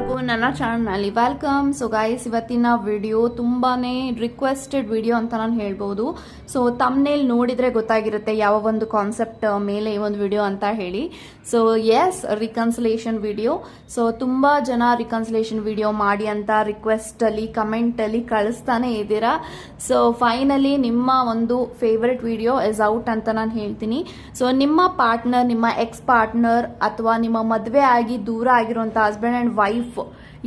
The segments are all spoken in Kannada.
ಎಲ್ಲರಿಗೂ ನನ್ನ ಚಾನಲ್ನಲ್ಲಿ ವೆಲ್ಕಮ್ ಸೊ ಗೈಸ್ ಇವತ್ತಿನ ವಿಡಿಯೋ ತುಂಬಾ ರಿಕ್ವೆಸ್ಟೆಡ್ ವಿಡಿಯೋ ಅಂತ ನಾನು ಹೇಳ್ಬೋದು. ಸೊ ತಮ್ಮನೇಲಿ ನೋಡಿದರೆ ಗೊತ್ತಾಗಿರುತ್ತೆ ಯಾವ ಒಂದು ಕಾನ್ಸೆಪ್ಟ್ ಮೇಲೆ ಈ ಒಂದು ವಿಡಿಯೋ ಅಂತ ಹೇಳಿ. So yes reconciliation video so ತುಂಬ ಜನ ರಿಕನ್ಸಲೇಷನ್ ವಿಡಿಯೋ ಮಾಡಿ ಅಂತ ರಿಕ್ವೆಸ್ಟಲ್ಲಿ ಕಮೆಂಟಲ್ಲಿ ಕಳಿಸ್ತಾನೆ ಇದ್ದೀರಾ? ಸೊ ಫೈನಲಿ ನಿಮ್ಮ ಒಂದು ಫೇವ್ರೆಟ್ ವಿಡಿಯೋ ಇಸ್ ಔಟ್ ಅಂತ ನಾನು ಹೇಳ್ತೀನಿ. ಸೊ ನಿಮ್ಮ ಪಾರ್ಟ್ನರ್ ನಿಮ್ಮ ಎಕ್ಸ್ ಪಾರ್ಟ್ನರ್ ಅಥವಾ ನಿಮ್ಮ ಮದುವೆ ಆಗಿ ದೂರ ಆಗಿರುವಂಥ ಹಸ್ಬೆಂಡ್ ಆ್ಯಂಡ್ ವೈಫ್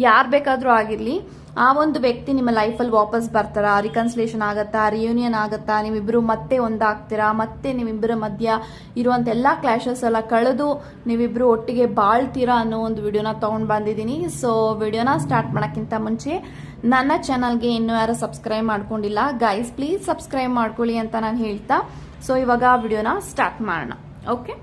ಯಾರು ಬೇಕಾದರೂ ಆಗಿರಲಿ, ಆ ಒಂದು ವ್ಯಕ್ತಿ ನಿಮ್ಮ ಲೈಫಲ್ಲಿ ವಾಪಸ್ ಬರ್ತಾರಾ? ರಿಕನ್ಸಲೇಷನ್ ಆಗುತ್ತಾ? ರಿಯೂನಿಯನ್ ಆಗುತ್ತಾ? ನೀವಿಬ್ಬರು ಮತ್ತೆ ಒಂದಾಗ್ತೀರಾ? ಮತ್ತೆ ನಿಮ್ಮಿಬ್ಬರ ಮಧ್ಯ ಇರುವಂಥ ಎಲ್ಲ ಕ್ಲಾಶಸ್ ಎಲ್ಲ ಕಳೆದು ನೀವಿಬ್ಬರು ಒಟ್ಟಿಗೆ ಬಾಳ್ತೀರಾ ಅನ್ನೋ ಒಂದು ವಿಡಿಯೋನ ತೊಗೊಂಡು ಬಂದಿದ್ದೀನಿ. ಸೊ ವಿಡಿಯೋನ ಸ್ಟಾರ್ಟ್ ಮಾಡೋಕ್ಕಿಂತ ಮುಂಚೆ ನನ್ನ ಚಾನಲ್ಗೆ ಇನ್ನೂ ಯಾರು ಸಬ್ಸ್ಕ್ರೈಬ್ ಮಾಡ್ಕೊಂಡಿಲ್ಲ ಗೈಸ್ ಪ್ಲೀಸ್ ಸಬ್ಸ್ಕ್ರೈಬ್ ಮಾಡ್ಕೊಳ್ಳಿ ಅಂತ ನಾನು ಹೇಳ್ತಾ. ಸೊ ಇವಾಗ ವಿಡಿಯೋನ ಸ್ಟಾರ್ಟ್ ಮಾಡೋಣ. Okay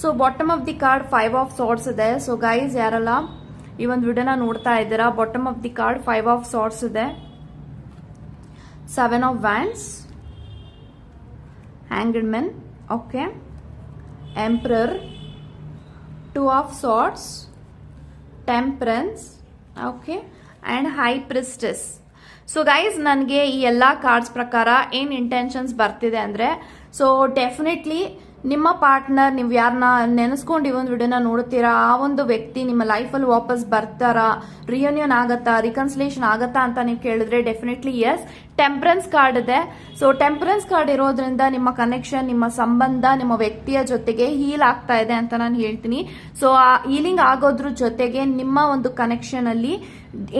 so bottom of the card five of swords ಇದೆ. ಸೊ ಗೈಸ್ ಯಾರಲ್ಲ ಈ ಒಂದು ವಿಡಿಯೋನ ನೋಡ್ತಾ ಇದ್ದೀರಾ bottom of the card five of swords ಇದೆ. Seven of wands hanged men okay emperor two of swords temperance okay and high priestess so guys ನನಗೆ ಈ ಎಲ್ಲ ಕಾರ್ಡ್ಸ್ ಪ್ರಕಾರ ಏನು ಇಂಟೆನ್ಷನ್ಸ್ ಬರ್ತಿದೆ ಅಂದರೆ ಸೊ ಡೆಫಿನೆಟ್ಲಿ ನಿಮ್ಮ ಪಾರ್ಟ್ನರ್, ನೀವು ಯಾರನ್ನ ನೆನೆಸ್ಕೊಂಡು ಈ ಒಂದು ವಿಡಿಯೋನ ನೋಡ್ತೀರಾ ಆ ಒಂದು ವ್ಯಕ್ತಿ ನಿಮ್ಮ ಲೈಫಲ್ಲಿ ವಾಪಸ್ ಬರ್ತಾರಾ? ರಿಯೂನಿಯನ್ ಆಗತ್ತಾ? ರಿಕನ್ಸಿಲೇಷನ್ ಆಗತ್ತಾ ಅಂತ ನೀವು ಕೇಳಿದ್ರೆ ಡೆಫಿನೆಟ್ಲಿ ಎಸ್ ಟೆಂಪ್ರೆನ್ಸ್ ಕಾರ್ಡ್ ಇದೆ. ಸೊ ಟೆಂಪ್ರೆನ್ಸ್ ಕಾರ್ಡ್ ಇರೋದ್ರಿಂದ ನಿಮ್ಮ ಕನೆಕ್ಷನ್ ನಿಮ್ಮ ಸಂಬಂಧ, ನಿಮ್ಮ ವ್ಯಕ್ತಿಯ ಜೊತೆಗೆ ಹೀಲ್ ಆಗ್ತಾ ಇದೆ ಅಂತ ನಾನು ಹೇಳ್ತೀನಿ. ಸೊ ಆ ಹೀಲಿಂಗ್ ಆಗೋದ್ರ ಜೊತೆಗೆ ನಿಮ್ಮ ಒಂದು ಕನೆಕ್ಷನ್ ಅಲ್ಲಿ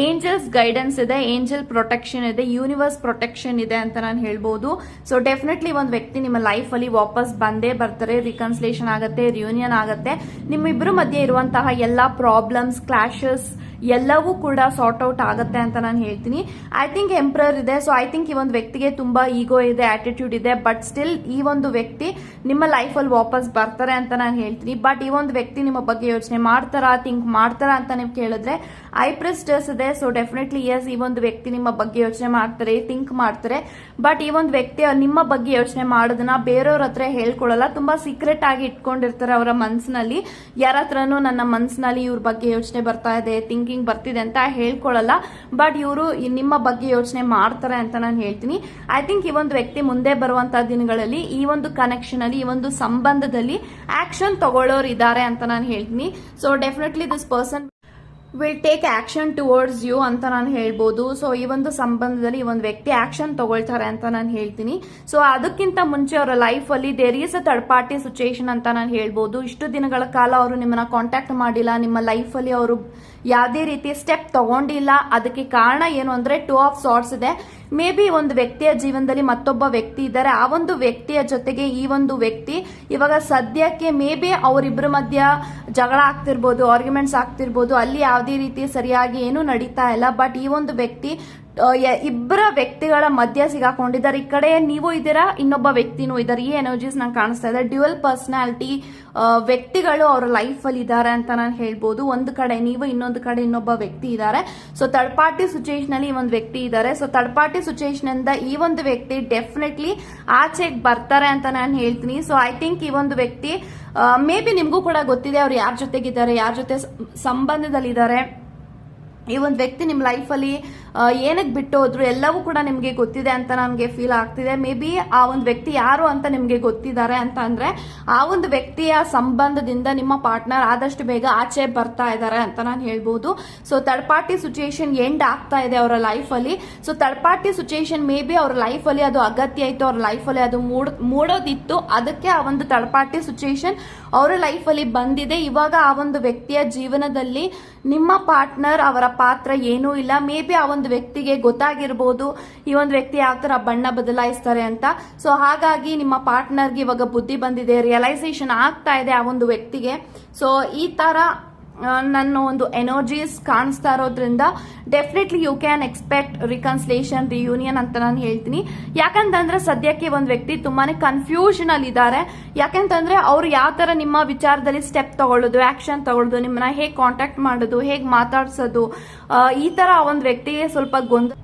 ಏಂಜಲ್ಸ್ ಗೈಡೆನ್ಸ್ ಇದೆ ಏಂಜಲ್ ಪ್ರೊಟೆಕ್ಷನ್ ಇದೆ ಯೂನಿವರ್ಸ್ ಪ್ರೊಟೆಕ್ಷನ್ ಇದೆ ಅಂತ ನಾನು ಹೇಳ್ಬೋದು. ಸೊ ಡೆಫಿನೆಟ್ಲಿ ಒಂದು ವ್ಯಕ್ತಿ ನಿಮ್ಮ ಲೈಫ್ ಅಲ್ಲಿ ವಾಪಸ್ ಬಂದೇ ಬರ್ತಾರೆ ರಿಕನ್ಸಲೇಷನ್ ಆಗುತ್ತೆ ರಿಯೂನಿಯನ್ ಆಗುತ್ತೆ. ನಿಮ್ಮಿಬ್ಬರ ಮಧ್ಯೆ ಇರುವಂತಹ ಎಲ್ಲಾ ಪ್ರಾಬ್ಲಮ್ಸ್ ಕ್ಲಾಶಸ್ ಎಲ್ಲವೂ ಕೂಡ ಸಾರ್ಟ್ ಔಟ್ ಆಗುತ್ತೆ ಅಂತ ನಾನು ಹೇಳ್ತೀನಿ. ಐ ಥಿಂಕ್ ಎಂಪ್ರರ್ ಇದೆ ಸೊ ಐ ಥಿಂಕ್ ಈ ಒಂದು ವ್ಯಕ್ತಿಗೆ ತುಂಬಾ ಈಗೋ ಇದೆ ಆಟಿಟ್ಯೂಡ್ ಇದೆ ಬಟ್ ಸ್ಟಿಲ್ ಈ ಒಂದು ವ್ಯಕ್ತಿ ನಿಮ್ಮ ಲೈಫಲ್ಲಿ ವಾಪಸ್ ಬರ್ತಾರೆ ಅಂತ ನಾನು ಹೇಳ್ತೀನಿ. ಬಟ್ ಈ ಒಂದು ವ್ಯಕ್ತಿ ನಿಮ್ಮ ಬಗ್ಗೆ ಯೋಚನೆ ಮಾಡ್ತಾರಾ ಥಿಂಕ್ ಮಾಡ್ತಾರಾ ಅಂತ ನೀವು ಕೇಳಿದ್ರೆ ಐ ಪ್ರೆಸ್ಟರ್ಸ್ ಇದೆ ಸೊ ಡೆಫಿನೆಟ್ಲಿ ಎಸ್ ಈ ಒಂದು ವ್ಯಕ್ತಿ ನಿಮ್ಮ ಬಗ್ಗೆ ಯೋಚನೆ ಮಾಡ್ತಾರೆ ಥಿಂಕ್ ಮಾಡ್ತಾರೆ. ಬಟ್ ಈ ಒಂದು ವ್ಯಕ್ತಿ ನಿಮ್ಮ ಬಗ್ಗೆ ಯೋಚನೆ ಮಾಡೋದನ್ನ ಬೇರೆಯವ್ರ ಹತ್ರ ಹೇಳ್ಕೊಳ್ಳಲ್ಲ, ತುಂಬಾ ಸೀಕ್ರೆಟ್ ಆಗಿ ಇಟ್ಕೊಂಡಿರ್ತಾರೆ ಅವರ ಮನಸ್ಸಿನಲ್ಲಿ ಯಾರ ಹತ್ರನೂ ನನ್ನ ಮನಸ್ಸಿನಲ್ಲಿ ಇವ್ರ ಬಗ್ಗೆ ಯೋಚನೆ ಬರ್ತಾ ಇದೆ ಥಿಂಕಿಂಗ್ ಬರ್ತಿದೆ ಅಂತ ಹೇಳ್ಕೊಳ್ಳಲ್ಲ ಬಟ್ ಇವರು ನಿಮ್ಮ ಬಗ್ಗೆ ಯೋಚನೆ ಮಾಡ್ತಾರೆ ಅಂತ ನಾನು ಹೇಳ್ತೀನಿ. ಐ ಥಿಂಕ್ ಈ ಒಂದು ವ್ಯಕ್ತಿ ಮುಂದೆ ಬರುವಂತಹ ದಿನಗಳಲ್ಲಿ, ಈ ಒಂದು ಕನೆಕ್ಷನ್ ಅಲ್ಲಿ, ಈ ಒಂದು ಸಂಬಂಧದಲ್ಲಿ ಆಕ್ಷನ್ ತಗೊಳ್ಳೋರು ಇದ್ದಾರೆ ಅಂತ ನಾನು ಹೇಳ್ತೀನಿ. So definitely this person will take action towards you ಅಂತ ನಾನು ಹೇಳ್ಬೋದು. ಸೊ ಈ ಒಂದು ಸಂಬಂಧದಲ್ಲಿ ಈ ಒಂದು ವ್ಯಕ್ತಿ ಆಕ್ಷನ್ ತಗೊಳ್ತಾರೆ ಅಂತ ನಾನು ಹೇಳ್ತೀನಿ. ಸೊ ಅದಕ್ಕಿಂತ ಮುಂಚೆ ಅವರ ಲೈಫಲ್ಲಿ there is a third party situation ಅಂತ ನಾನು ಹೇಳ್ಬೋದು. ಇಷ್ಟು ದಿನಗಳ ಕಾಲ ಅವರು ನಿಮ್ಮನ್ನ ಕಾಂಟ್ಯಾಕ್ಟ್ ಮಾಡಿಲ್ಲ. ನಿಮ್ಮ ಲೈಫಲ್ಲಿ ಅವರು ಯಾವುದೇ ರೀತಿ ಸ್ಟೆಪ್ ತಗೊಂಡಿಲ್ಲ. ಅದಕ್ಕೆ ಕಾರಣ ಏನು ಅಂದ್ರೆ ಟೂ ಆಫ್ ಸಾರ್ಟ್ಸ್ ಇದೆ. ಮೇ ಬಿ ಒಂದು ವ್ಯಕ್ತಿಯ ಜೀವನದಲ್ಲಿ ಮತ್ತೊಬ್ಬ ವ್ಯಕ್ತಿ ಇದ್ದಾರೆ. ಆ ಒಂದು ವ್ಯಕ್ತಿಯ ಜೊತೆಗೆ ಈ ಒಂದು ವ್ಯಕ್ತಿ ಇವಾಗ ಸದ್ಯಕ್ಕೆ ಮೇ ಬಿ ಅವರಿಬ್ಬರ ಮಧ್ಯ ಜಗಳ ಆಗ್ತಿರ್ಬೋದು ಆರ್ಗ್ಯುಮೆಂಟ್ಸ್ ಆಗ್ತಿರ್ಬೋದು. ಅಲ್ಲಿ ಯಾವುದೇ ರೀತಿ ಸರಿಯಾಗಿ ಏನು ನಡೀತಾ ಇಲ್ಲ. ಬಟ್ ಈ ಒಂದು ವ್ಯಕ್ತಿ ಇಬ್ಬರ ವ್ಯಕ್ತಿಗಳ ಮಧ್ಯ ಸಿಗಾಕೊಂಡಿದ್ದಾರೆ. ಈ ಕಡೆ ನೀವು ಇದ್ದೀರಾ? ಇನ್ನೊಬ್ಬ ವ್ಯಕ್ತಿನೂ ಇದ್ದಾರೆ. ಈ ಎನರ್ಜೀಸ್ ನಂಗೆ ಕಾಣಿಸ್ತಾ ಇದೆ. ಡ್ಯುಯಲ್ ಪರ್ಸನಾಲಿಟಿ ವ್ಯಕ್ತಿಗಳು ಅವರ ಲೈಫ್ ಅಲ್ಲಿ ಇದ್ದಾರೆ ಅಂತ ನಾನು ಹೇಳ್ಬೋದು. ಒಂದು ಕಡೆ ನೀವು, ಇನ್ನೊಂದು ಕಡೆ ಇನ್ನೊಬ್ಬ ವ್ಯಕ್ತಿ ಇದ್ದಾರೆ. ಸೊ ಥರ್ಡ್ ಪಾರ್ಟಿ ಸಿಚುಯೇಷನ್ ಅಲ್ಲಿ ಈ ಒಂದು ವ್ಯಕ್ತಿ ಇದ್ದಾರೆ. ಸೊ ಥರ್ಡ್ ಪಾರ್ಟಿ ಸಿಚುಯೇಷನ್ ಇಂದ ಈ ಒಂದು ವ್ಯಕ್ತಿ ಡೆಫಿನೆಟ್ಲಿ ಆಚೆಗೆ ಬರ್ತಾರೆ ಅಂತ ನಾನು ಹೇಳ್ತೀನಿ. ಸೊ ಐ ಥಿಂಕ್ ಈ ಒಂದು ವ್ಯಕ್ತಿ ಮೇ ಬಿ ನಿಮಗೂ ಕೂಡ ಗೊತ್ತಿದೆ ಅವ್ರು ಯಾರ ಜೊತೆಗಿದ್ದಾರೆ, ಯಾರ ಜೊತೆ ಸಂಬಂಧದಲ್ಲಿ ಸಂಬಂಧದಲ್ಲಿದ್ದಾರೆ. ಈ ಒಂದು ವ್ಯಕ್ತಿ ನಿಮ್ಮ ಲೈಫಲ್ಲಿ ಏನಕ್ಕೆ ಬಿಟ್ಟು ಹೋದ್ರು ಎಲ್ಲವೂ ಕೂಡ ನಿಮಗೆ ಗೊತ್ತಿದೆ ಅಂತ ನನಗೆ ಫೀಲ್ ಆಗ್ತಿದೆ. ಮೇ ಬಿ ಆ ಒಂದು ವ್ಯಕ್ತಿ ಯಾರು ಅಂತ ನಿಮಗೆ ಗೊತ್ತಿದ್ದಾರೆ ಅಂತ ಅಂದರೆ ಆ ಒಂದು ವ್ಯಕ್ತಿಯ ಸಂಬಂಧದಿಂದ ನಿಮ್ಮ ಪಾರ್ಟ್ನರ್ ಆದಷ್ಟು ಬೇಗ ಆಚೆ ಬರ್ತಾ ಇದ್ದಾರೆ ಅಂತ ನಾನು ಹೇಳ್ಬೋದು. So third party situation end ಆಗ್ತಾ ಇದೆ ಅವರ ಲೈಫಲ್ಲಿ so third party situation maybe ಅವ್ರ ಲೈಫಲ್ಲಿ ಅದು ಅಗತ್ಯ ಇತ್ತು, ಅವ್ರ ಲೈಫಲ್ಲಿ ಅದು ಮೂಡ್, ಮೂಡೋದಿತ್ತು. ಅದಕ್ಕೆ ಆ ಒಂದು ಥರ್ಡ್ ಪಾರ್ಟಿ ಸಿಚುಯೇಷನ್ ಅವರ ಲೈಫಲ್ಲಿ ಬಂದಿದೆ. ಇವಾಗ ಆ ಒಂದು ವ್ಯಕ್ತಿಯ ಜೀವನದಲ್ಲಿ ನಿಮ್ಮ ಪಾರ್ಟ್ನರ್ ಅವರ ಪಾತ್ರ ಏನೂ ಇಲ್ಲ. ಮೇ ಬಿ ಆ ವ್ಯಕ್ತಿಗೆ ಗೊತ್ತಾಗಿರ್ಬೋದು, ಈ ಒಂದು ವ್ಯಕ್ತಿ ಯಾವ ತರ ಬಣ್ಣ ಬದಲಾಯಿಸ್ತಾರೆ ಅಂತ. ಸೊ ಹಾಗಾಗಿ ನಿಮ್ಮ ಪಾರ್ಟ್ನರ್ಗೆ ಇವಾಗ ಬುದ್ಧಿ ಬಂದಿದೆ ರಿಯಲೈಸೇಷನ್ ಆಗ್ತಾ ಇದೆ ಆ ಒಂದು ವ್ಯಕ್ತಿಗೆ. ಸೊ ಈ ತರ ನನ್ನ ಒಂದು ಎನರ್ಜೀಸ್ ಕಾಣಿಸ್ತಾ ಇರೋದ್ರಿಂದ definitely you can expect reconciliation reunion ಅಂತ ನಾನು ಹೇಳ್ತೀನಿ. ಯಾಕಂತಂದ್ರೆ ಸದ್ಯಕ್ಕೆ ಒಂದು ವ್ಯಕ್ತಿ ತುಂಬಾನೇ ಕನ್ಫ್ಯೂಷನ್ ಅಲ್ಲಿ ಇದ್ದಾರೆ. ಯಾಕಂತಂದ್ರೆ ಅವ್ರು ಯಾವ ತರ ನಿಮ್ಮ ವಿಚಾರದಲ್ಲಿ ಸ್ಟೆಪ್ ತಗೊಳ್ಳೋದು ಆಕ್ಷನ್ ತಗೊಳ್ಳೋದು, ನಿಮ್ಮನ್ನ ಹೇಗೆ ಕಾಂಟ್ಯಾಕ್ಟ್ ಮಾಡೋದು, ಹೇಗೆ ಮಾತಾಡ್ಸೋದು ಈ ತರ ಒಂದು ವ್ಯಕ್ತಿಗೆ ಸ್ವಲ್ಪ ಗೊಂದಲ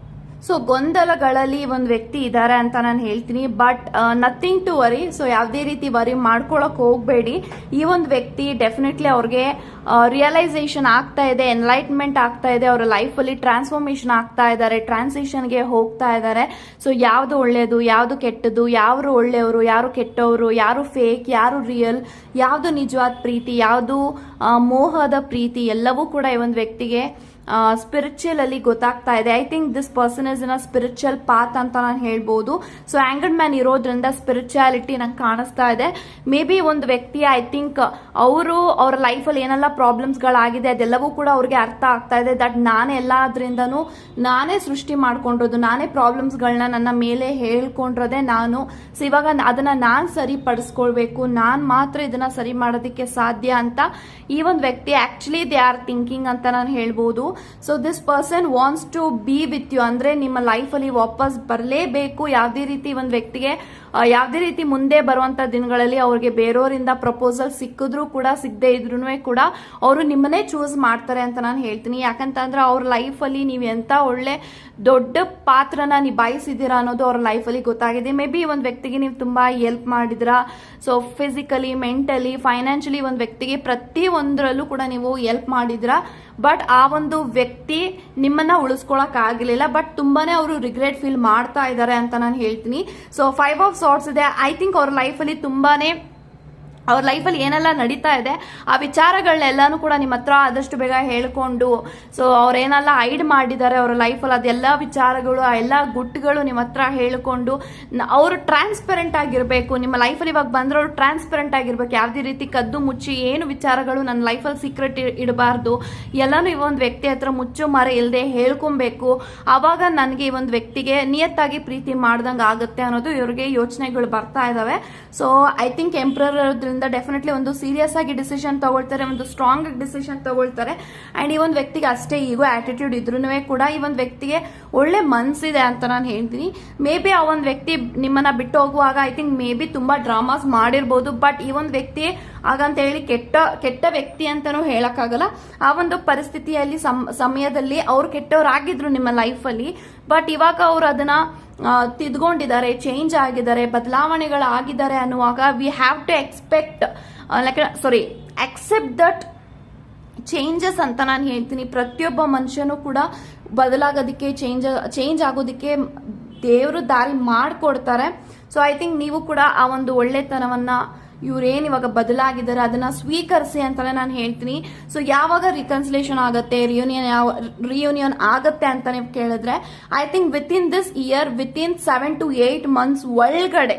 ಸೊ ಗೊಂದಲಗಳಲ್ಲಿ ಒಂದು ವ್ಯಕ್ತಿ ಇದ್ದಾರೆ ಅಂತ ನಾನು ಹೇಳ್ತೀನಿ. But nothing to worry so ಯಾವುದೇ ರೀತಿ ವರಿ ಮಾಡ್ಕೊಳಕ್ ಹೋಗಬೇಡಿ. ಈ ಒಂದು ವ್ಯಕ್ತಿ ಡೆಫಿನೆಟ್ಲಿ ಅವ್ರಿಗೆ ರಿಯಲೈಸೇಷನ್ ಆಗ್ತಾ ಇದೆ ಎನ್ಲೈಟ್ಮೆಂಟ್ ಆಗ್ತಾ ಇದೆ, ಅವರ ಲೈಫಲ್ಲಿ ಟ್ರಾನ್ಸ್ಫಾರ್ಮೇಶನ್ ಆಗ್ತಾ ಇದ್ದಾರೆ ಟ್ರಾನ್ಸಿಷನ್ಗೆ ಹೋಗ್ತಾ ಇದ್ದಾರೆ ಸೊ ಯಾವುದು ಒಳ್ಳೆಯದು ಯಾವುದು ಕೆಟ್ಟದ್ದು ಯಾರು ಒಳ್ಳೆಯವರು, ಯಾರು ಕೆಟ್ಟವರು, ಯಾರು ಫೇಕ್ ಯಾರು ರಿಯಲ್ ಯಾವುದು ನಿಜವಾದ ಪ್ರೀತಿ, ಯಾವುದು ಮೋಹದ ಪ್ರೀತಿ, ಎಲ್ಲವೂ ಕೂಡ ಈ ಒಂದು ವ್ಯಕ್ತಿಗೆ ಸ್ಪಿರಿಚುವಲ್ ಅಲ್ಲಿ ಗೊತ್ತಾಗ್ತಾ ಇದೆ. I think this person is in a spiritual path ಅಂತ ನಾನು ಹೇಳ್ಬೋದು. ಸೊ ಆಂಗರ್ಡ್ ಮ್ಯಾನ್ ಇರೋದ್ರಿಂದ ಸ್ಪಿರಿಚುಯಾಲಿಟಿ ನಂಗೆ ಕಾಣಿಸ್ತಾ ಇದೆ. ಮೇ ಬಿ ಒಂದು ವ್ಯಕ್ತಿ ಐ ಥಿಂಕ್ ಅವರು ಅವರ ಲೈಫಲ್ಲಿ ಏನೆಲ್ಲ ಪ್ರಾಬ್ಲಮ್ಸ್ಗಳಾಗಿದೆ ಅದೆಲ್ಲವೂ ಕೂಡ ಅವ್ರಿಗೆ ಅರ್ಥ ಆಗ್ತಾ ಇದೆ. ದಟ್ ನಾನೇ ಎಲ್ಲದ್ರಿಂದನೂ ನಾನೇ ಸೃಷ್ಟಿ ಮಾಡ್ಕೊಂಡಿರೋದು, ನಾನೇ ಪ್ರಾಬ್ಲಮ್ಸ್ಗಳನ್ನ ನನ್ನ ಮೇಲೆ ಹೇಳ್ಕೊಂಡಿರೋದೆ ನಾನು. ಸೊ ಇವಾಗ ಅದನ್ನ ನಾನು ಸರಿಪಡಿಸ್ಕೊಳ್ಬೇಕು, ನಾನು ಮಾತ್ರ ಇದನ್ನ ಸರಿ ಮಾಡೋದಕ್ಕೆ ಸಾಧ್ಯ ಅಂತ ಈ ಒಂದು ವ್ಯಕ್ತಿ ಆ್ಯಕ್ಚುಲಿ ದೇ ಆರ್ ಥಿಂಕಿಂಗ್ ಅಂತ ನಾನು ಹೇಳ್ಬೋದು. So this person wants to be with you ಅಂದ್ರೆ ನಿಮ್ಮ ಲೈಫಲ್ಲಿ ವಾಪಸ್ ಬರಲೇಬೇಕು. ಯಾವುದೇ ರೀತಿ ಒಂದು ವ್ಯಕ್ತಿಗೆ ಯಾವ್ದೇ ರೀತಿ ಮುಂದೆ ಬರುವಂತ ದಿನಗಳಲ್ಲಿ ಅವ್ರಿಗೆ ಬೇರೆಯವರಿಂದ ಪ್ರಪೋಸಲ್ ಸಿಕ್ಕಿದ್ರು ಕೂಡ, ಸಿಗದೆ ಇದ್ರು ಕೂಡ ಅವರು ನಿಮ್ಮನ್ನೇ ಚೂಸ್ ಮಾಡ್ತಾರೆ ಅಂತ ನಾನು ಹೇಳ್ತೀನಿ. ಯಾಕಂತಂದ್ರೆ ಅವ್ರ ಲೈಫಲ್ಲಿ ನೀವು ಎಂತ ಒಳ್ಳೆ ದೊಡ್ಡ ಪಾತ್ರನ ನಿಭಾಯಿಸಿದ್ದೀರಾ ಅನ್ನೋದು ಅವ್ರ ಲೈಫಲ್ಲಿ ಗೊತ್ತಾಗಿದೆ. ಮೇ ಬಿ ಒಂದ್ ವ್ಯಕ್ತಿಗೆ ನೀವು ತುಂಬಾ ಹೆಲ್ಪ್ ಮಾಡಿದ್ರ ಸೊ ಫಿಸಿಕಲಿ ಮೆಂಟಲಿ ಫೈನಾನ್ಷಿಯಲಿ ಒಂದು ವ್ಯಕ್ತಿಗೆ ಪ್ರತಿ ಒಂದರಲ್ಲೂ ಕೂಡ ನೀವು ಹೆಲ್ಪ್ ಮಾಡಿದ್ರ ಬಟ್ ಆ ಒಂದು ವ್ಯಕ್ತಿ ನಿಮ್ಮನ್ನ ಉಳಿಸ್ಕೊಳಕ್ ಆಗಲಿಲ್ಲ ಬಟ್ ತುಂಬಾನೇ ಅವರು ರಿಗ್ರೆಟ್ ಫೀಲ್ ಮಾಡ್ತಾ ಇದ್ದಾರೆ ಅಂತ ನಾನು ಹೇಳ್ತೀನಿ. ಸೊ ಫೈವ್ ಆಫ್ ಸಾರ್ಟ್ಸ್ ಇದೆ. ಐ ಥಿಂಕ್ ಅವ್ರ ಲೈಫಲ್ಲಿ ತುಂಬಾನೇ ಅವ್ರ ಲೈಫಲ್ಲಿ ಏನೆಲ್ಲ ನಡೀತಾ ಇದೆ, ಆ ವಿಚಾರಗಳನ್ನೆಲ್ಲನೂ ಕೂಡ ನಿಮ್ಮ ಹತ್ರ ಆದಷ್ಟು ಬೇಗ ಹೇಳ್ಕೊಂಡು ಸೊ ಅವ್ರೇನೆಲ್ಲ ಐಡ್ ಮಾಡಿದ್ದಾರೆ ಅವ್ರ ಲೈಫಲ್ಲಿ ಅದೆಲ್ಲ ವಿಚಾರಗಳು, ಆ ಎಲ್ಲ ಗುಟ್ಟುಗಳು ನಿಮ್ಮ ಹತ್ರ ಹೇಳ್ಕೊಂಡು ಅವರು ಟ್ರಾನ್ಸ್ಪೆರೆಂಟ್ ಆಗಿರಬೇಕು, ನಿಮ್ಮ ಲೈಫಲ್ಲಿ ಇವಾಗ ಬಂದರೆ ಅವರು ಟ್ರಾನ್ಸ್ಪೆರೆಂಟ್ ಆಗಿರ್ಬೇಕು, ಯಾವುದೇ ರೀತಿ ಕದ್ದು ಮುಚ್ಚಿ ಏನು ವಿಚಾರಗಳು ನನ್ನ ಲೈಫಲ್ಲಿ ಸೀಕ್ರೆಟ್ ಇಡಬಾರ್ದು, ಎಲ್ಲನೂ ಈ ಒಂದು ವ್ಯಕ್ತಿ ಹತ್ರ ಮುಚ್ಚು ಮರ ಇಲ್ಲದೆ ಹೇಳ್ಕೊಬೇಕು ಆವಾಗ ನನಗೆ ಈ ಒಂದು ವ್ಯಕ್ತಿಗೆ ನಿಯತ್ತಾಗಿ ಪ್ರೀತಿ ಮಾಡ್ದಂಗೆ ಆಗುತ್ತೆ ಅನ್ನೋದು ಇವ್ರಿಗೆ ಯೋಚನೆಗಳು ಬರ್ತಾ ಇದ್ದಾವೆ ಸೊ ಐ ಥಿಂಕ್ ಎಂಪ್ರರ್ ಇರೋದ್ರಿಂದ ಡೆಫಿನೆಟ್ಲಿ ಒಂದು ಸೀರಿಯಸ್ ಆಗಿ ಡಿಸಿಷನ್ ತಗೊಳ್ತಾರೆ, ಒಂದು ಸ್ಟ್ರಾಂಗ್ ಡಿಸಿಷನ್ ತಗೊಳ್ತಾರೆ. ಅಂಡ್ ಈ ಒಂದು ವ್ಯಕ್ತಿಗೆ ಅಷ್ಟೇ ಈಗೋ ಆಟಿಟ್ಯೂಡ್ ಇದ್ರೂ ಕೂಡ ಈ ಒಂದು ವ್ಯಕ್ತಿಗೆ ಒಳ್ಳೆ ಮನಸ್ಸಿದೆ ಅಂತ ನಾನು ಹೇಳ್ತೀನಿ. ಮೇ ಬಿ ಆ ಒಂದು ವ್ಯಕ್ತಿ ನಿಮ್ಮನ್ನ ಬಿಟ್ಟು ಹೋಗುವಾಗ ಐ ಥಿಂಕ್ ಮೇ ಬಿ ತುಂಬಾ ಡ್ರಾಮಾಸ್ ಮಾಡಿರ್ಬೋದು ಬಟ್ ಈ ಒಂದು ವ್ಯಕ್ತಿ ಹಾಗಂತ ಹೇಳಿ ಕೆಟ್ಟ ಕೆಟ್ಟ ವ್ಯಕ್ತಿ ಅಂತಾನೂ ಹೇಳಕ್ಕಾಗಲ್ಲ. ಆ ಒಂದು ಪರಿಸ್ಥಿತಿಯಲ್ಲಿ ಸಮ್- ಸಮಯದಲ್ಲಿ ಅವ್ರು ಕೆಟ್ಟವರಾಗಿದ್ರು ನಿಮ್ಮ ಲೈಫಲ್ಲಿ. ಬಟ್ ಇವಾಗ ಅವ್ರು ಅದನ್ನ ತಿದ್ಕೊಂಡಿದ್ದಾರೆ ಚೇಂಜ್ ಆಗಿದ್ದಾರೆ, ಬದಲಾವಣೆಗಳಾಗಿದ್ದಾರೆ ಅನ್ನುವಾಗ we have to expect like sorry accept that changes ಅಂತ ನಾನು ಹೇಳ್ತೀನಿ. ಪ್ರತಿಯೊಬ್ಬ ಮನುಷ್ಯನೂ ಕೂಡ ಬದಲಾಗೋದಕ್ಕೆ ಚೇಂಜ್ ಚೇಂಜ್ ಆಗೋದಕ್ಕೆ ದೇವರು ದಾರಿ ಮಾಡಿಕೊಡ್ತಾರೆ. ಸೊ ಐ ಥಿಂಕ್ ನೀವು ಕೂಡ ಆ ಒಂದು ಒಳ್ಳೆತನವನ್ನ ಇವ್ರೇನ್ ಇವಾಗ ಬದಲಾಗಿದ್ದಾರೆ, ಅದನ್ನ ಸ್ವೀಕರಿಸಿ ಅಂತಲೇ ನಾನು ಹೇಳ್ತೀನಿ. ಸೊ ಯಾವಾಗ ರಿಕನ್ಸಿಲೇಷನ್ ಆಗುತ್ತೆ ರಿಯೂನಿಯನ್ ಯಾವ ರಿಯೂನಿಯನ್ ಆಗುತ್ತೆ ಅಂತಾನೆ ಕೇಳಿದ್ರೆ I think within this year within seven to eight months ಒಳಗಡೆ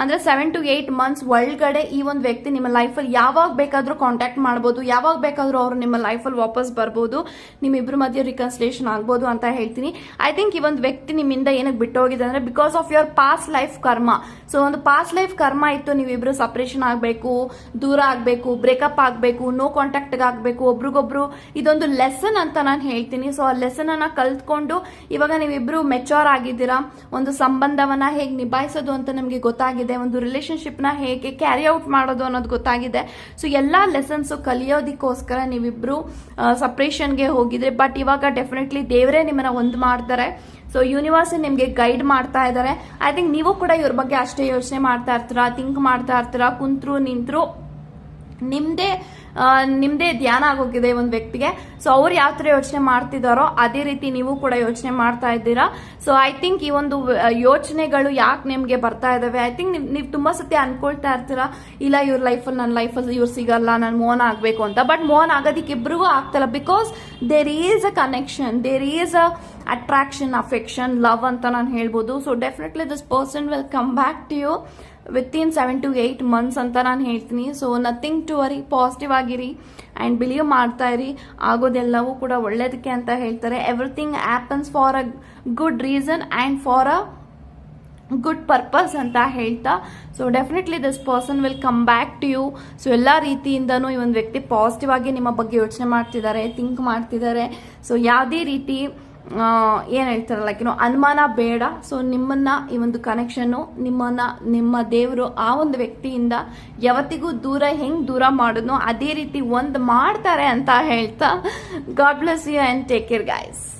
ಅಂದ್ರೆ ಸೆವೆನ್ ಟು ಏಟ್ ಮಂತ್ಸ್ ಒಳಗಡೆ ಈ ಒಂದು ವ್ಯಕ್ತಿ ನಿಮ್ಮ ಲೈಫಲ್ಲಿ ಯಾವಾಗ ಬೇಕಾದ್ರೂ ಕಾಂಟ್ಯಾಕ್ಟ್ ಮಾಡ್ಬೋದು, ಯಾವಾಗ ಬೇಕಾದ್ರೂ ಅವರು ನಿಮ್ಮ ಲೈಫಲ್ಲಿ ವಾಪಸ್ ಬರ್ಬೋದು, ನಿಮ್ಮಿಬ್ರ ಮಧ್ಯೆ ರಿಕನ್ಸಿಲೇಷನ್ ಆಗ್ಬೋದು ಅಂತ ಹೇಳ್ತೀನಿ. ಐ ಥಿಂಕ್ ಈ ಒಂದು ವ್ಯಕ್ತಿ ನಿಮ್ಮಿಂದ ಏನಕ್ಕೆ ಬಿಟ್ಟು ಹೋಗಿದೆ ಅಂದ್ರೆ because of your past life karma so ಒಂದು ಪಾಸ್ಟ್ ಲೈಫ್ ಕರ್ಮ ಇತ್ತು, ನೀವಿಬ್ರು ಸಪ್ರೇಷನ್ ಆಗಬೇಕು, ದೂರ ಆಗಬೇಕು ಬ್ರೇಕಪ್ ಆಗಬೇಕು ನೋ ಕಾಂಟ್ಯಾಕ್ಟ್ ಆಗಬೇಕು, ಒಬ್ರಿಗೊಬ್ರು ಇದೊಂದು ಲೆಸನ್ ಅಂತ ನಾನು ಹೇಳ್ತೀನಿ. ಸೊ ಆ ಲೆಸನ್ ಅನ್ನ ಕಲ್ತ್ಕೊಂಡು ಇವಾಗ ನೀವಿಬ್ರು ಮೆಚೋರ್ ಆಗಿದ್ದೀರಾ, ಒಂದು ಸಂಬಂಧವನ್ನ ಹೇಗೆ ನಿಭಾಯಿಸೋದು ಅಂತ ನಮಗೆ ಗೊತ್ತಾಗಿದೆ ಒಂದು ರಿಲೇಶನ್ಶಿಪ್ನ ಹೇಗೆ ಕ್ಯಾರಿ ಔಟ್ ಮಾಡೋದು ಅನ್ನೋದು ಗೊತ್ತಾಗಿದೆ. ಸೊ ಎಲ್ಲಾ ಲೆಸನ್ಸ್ ಕಲಿಯೋದಕ್ಕೋಸ್ಕರ ನೀವಿಬ್ರು ಸಪ್ರೇಷನ್ಗೆ ಹೋಗಿದ್ರೆ ಬಟ್ ಇವಾಗ ಡೆಫಿನೆಟ್ಲಿ ದೇವರೇ ನಿಮ್ಮನ್ನ ಒಂದು ಮಾಡ್ತಾರೆ. ಸೊ ಯೂನಿವರ್ಸ್ ನಿಮಗೆ ಗೈಡ್ ಮಾಡ್ತಾ ಇದ್ದಾರೆ ಐ ಥಿಂಕ್ ನೀವು ಕೂಡ ಇವ್ರ ಬಗ್ಗೆ ಅಷ್ಟೇ ಯೋಚನೆ ಮಾಡ್ತಾ ಇರ್ತೀರಾ ಥಿಂಕ್ ಮಾಡ್ತಾ ಇರ್ತೀರಾ, ಕುಂತ್ರು, ನಿಂತ್ರು ನಿಮ್ಮದೇ ನಿಮ್ದೇ ಧ್ಯಾನ ಆಗೋಗಿದೆ ಒಂದು ವ್ಯಕ್ತಿಗೆ. ಸೊ ಅವ್ರು ಯಾವ ಥರ ಯೋಚನೆ ಮಾಡ್ತಿದ್ದಾರೋ ಅದೇ ರೀತಿ ನೀವು ಕೂಡ ಯೋಚನೆ ಮಾಡ್ತಾ ಇದ್ದೀರಾ. ಸೊ ಐ ಥಿಂಕ್ ಈ ಒಂದು ಯೋಚನೆಗಳು ಯಾಕೆ ನಿಮ್ಗೆ ಬರ್ತಾ ಇದಾವೆ? ಐ ಥಿಂಕ್ ನೀವು ತುಂಬಾ ಸತಿ ಅನ್ಕೊಳ್ತಾ ಇರ್ತೀರಾ, ಇಲ್ಲ ಇವ್ರ ಲೈಫಲ್ಲಿ ನನ್ನ ಲೈಫಲ್ಲಿ ಇವ್ರು ಸಿಗಲ್ಲ, ನಾನು ಮೋನ್ ಆಗಬೇಕು ಅಂತ. ಬಟ್ ಮೋನ್ ಆಗೋದಕ್ಕೆ ಇಬ್ಬರಿಗೂ ಆಗ್ತಲ್ಲ because there is a connection there is a attraction affection love ಅಂತ ನಾನು ಹೇಳ್ಬೋದು. So definitely this person will come back to you within seven to eight months ಅಂತ ನಾನು ಹೇಳ್ತೀನಿ. So nothing to worry positive ಆಗಿರಿ. ಆ್ಯಂಡ್ ಬಿಲೀವ್ ಮಾಡ್ತಾ ಇರಿ. ಆಗೋದೆಲ್ಲವೂ ಕೂಡ ಒಳ್ಳೇದಕ್ಕೆ ಅಂತ ಹೇಳ್ತಾರೆ. Everything happens for a good reason and for a good purpose ಅಂತ ಹೇಳ್ತಾ. So definitely this person will come back to you so ಎಲ್ಲ ರೀತಿಯಿಂದನೂ ಈ ಒಂದು ವ್ಯಕ್ತಿ ಪಾಸಿಟಿವ್ ಆಗಿ ನಿಮ್ಮ ಬಗ್ಗೆ ಯೋಚನೆ ಮಾಡ್ತಿದ್ದಾರೆ ಥಿಂಕ್ ಮಾಡ್ತಿದ್ದಾರೆ. ಸೊ ಯಾವುದೇ ರೀತಿ ಏನು ಲೈಕ್ ಏನೋ ಅನುಮಾನ ಬೇಡ. ಸೊ ನಿಮ್ಮನ್ನ ಈ ಒಂದು ಕನೆಕ್ಷನ್ನು ನಿಮ್ಮನ್ನ, ನಿಮ್ಮ ದೇವರು ಆ ಒಂದು ವ್ಯಕ್ತಿಯಿಂದ ಯಾವತ್ತಿಗೂ ದೂರ ಹೆಂಗ್ ದೂರ ಮಾಡೋದು ಅದೇ ರೀತಿ ಒಂದು ಮಾಡ್ತಾರೆ ಅಂತ ಹೇಳ್ತಾ God bless you and take care guys